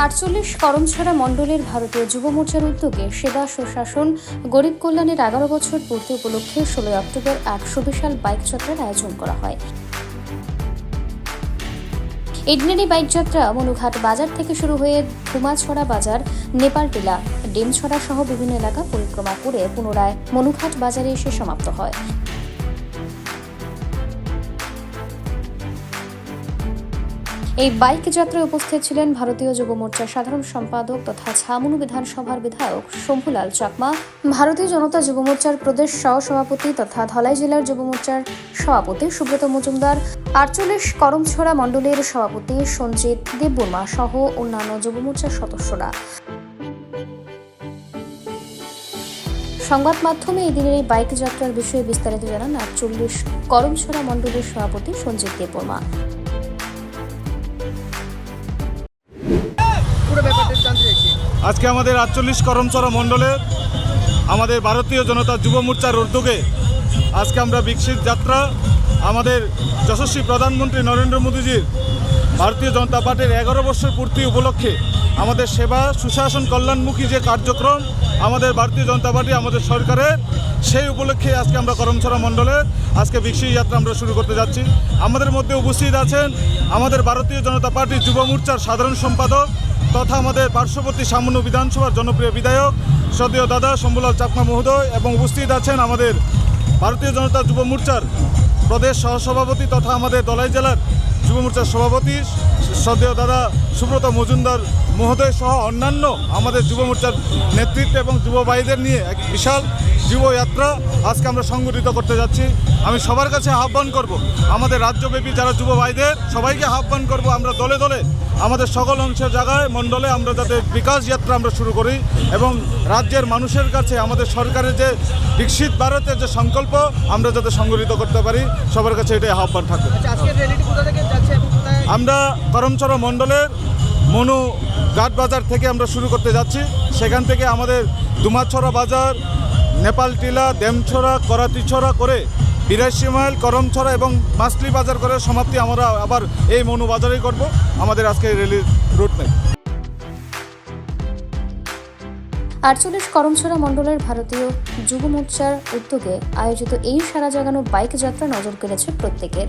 আটচল্লিশ করমছড়া মণ্ডলের ভারতীয় যুব মোর্চার উদ্যোগে সেবা সুশাসন, গরিব কল্যাণের এগারো বছর পূর্তি উপলক্ষে ষোলোই অক্টোবর এক সুবিশাল বাইক যাত্রার আয়োজন করা হয়। এই বাইক যাত্রা মনুঘাট বাজার থেকে শুরু হয়ে ধুমাছড়া বাজার, নেপাল টিলা, ডিমছড়া সহ বিভিন্ন এলাকা পরিক্রমা করে পুনরায় মনুঘাট বাজারে এসে সমাপ্ত হয়। এই বাইক যাত্রায় উপস্থিত ছিলেন ভারতীয় যুব মোর্চার সাধারণ সম্পাদক তথা ছামুনু বিধানসভার বিধায়ক শম্ভুলাল চাকমা, ভারতীয় জনতা যুব মোর্চার প্রদেশ সহ সভাপতি তথা ধলাই জেলার যুব মোর্চার সভাপতি সুব্রত মজুমদার, আটচল্লিশ করমছড়া মণ্ডলের সভাপতি সঞ্জিত দেববর্মা সহ অন্যান্য যুব মোর্চার সদস্যরা। সংবাদ মাধ্যমে এই দিনের এই বাইক যাত্রার বিষয়ে বিস্তারিত জানান আটচল্লিশ করমছড়া মণ্ডলের সভাপতি সঞ্জিত দেববর্মা। আজকে আমাদের আটচল্লিশ করমচরা মণ্ডলের আমাদের ভারতীয় জনতা যুব মোর্চার উদ্যোগে আজকে আমরা বিকশিত যাত্রা, আমাদের যশস্বী প্রধানমন্ত্রী নরেন্দ্র মোদীজির ভারতীয় জনতা পার্টির এগারো বছর পূর্তি উপলক্ষে আমাদের সেবা, সুশাসন, কল্যাণমুখী যে কার্যক্রম আমাদের ভারতীয় জনতা পার্টি, আমাদের সরকারের, সেই উপলক্ষে আজকে আমরা করমছড়া মণ্ডলের আজকে বিকশিত যাত্রা আমরা শুরু করতে যাচ্ছি। আমাদের মধ্যে উপস্থিত আছেন আমাদের ভারতীয় জনতা পার্টি যুব মোর্চার সাধারণ সম্পাদক তথা আমাদের পার্শ্ববর্তী সামান্য বিধানসভার জনপ্রিয় বিধায়ক সদীয় দাদা শম্ভুলাল চাকমা মহোদয় এবং উপস্থিত আছেন আমাদের ভারতীয় জনতা যুব মোর্চার প্রদেশ সহসভাপতি তথা আমাদের দলাই জেলার যুব মোর্চার সভাপতি সদীয় দাদা সুব্রত মজুমদার মহোদয় সহ অন্যান্য আমাদের যুব মোর্চার নেতৃত্ব এবং যুব ভাইদের নিয়ে এক বিশাল যুবযাত্রা আজকে আমরা সংগঠিত করতে যাচ্ছি। আমি সবার কাছে আহ্বান করব, আমাদের রাজ্যব্যাপী যারা যুব ভাইদের, সবাইকে আহ্বান করব আমরা দলে দলে আমাদের সকল অংশের জায়গায়, মণ্ডলে আমরা যাতে বিকাশ যাত্রা আমরা শুরু করি এবং রাজ্যের মানুষের কাছে, আমাদের সরকারের যে বিকশিত ভারতের যে সংকল্প, আমরা যাতে সংগঠিত করতে পারি, সবার কাছে এটাই আহ্বান থাকবে। আমরা করমচরা মণ্ডলের মনু ঘাট বাজার থেকে আমরা শুরু করতে যাচ্ছি। সেখান থেকে আমাদের দুমাছড়া বাজার নেপাল টিলা দেমছড়া, করাতিছড়া করে বিরাশি মাইল, করমছড়া এবং মাসলি বাজার করে সমাপ্তি আমরা আবার এই মনু বাজারেই করব। আমাদের আজকে রেলির রুট ম্যাপ আটচল্লিশ করমছড়া মণ্ডলের ভারতীয় যুব মোর্চার উদ্যোগে আয়োজিত এই সারা জাগানো বাইক যাত্রা নজর কেড়েছে প্রত্যেকের।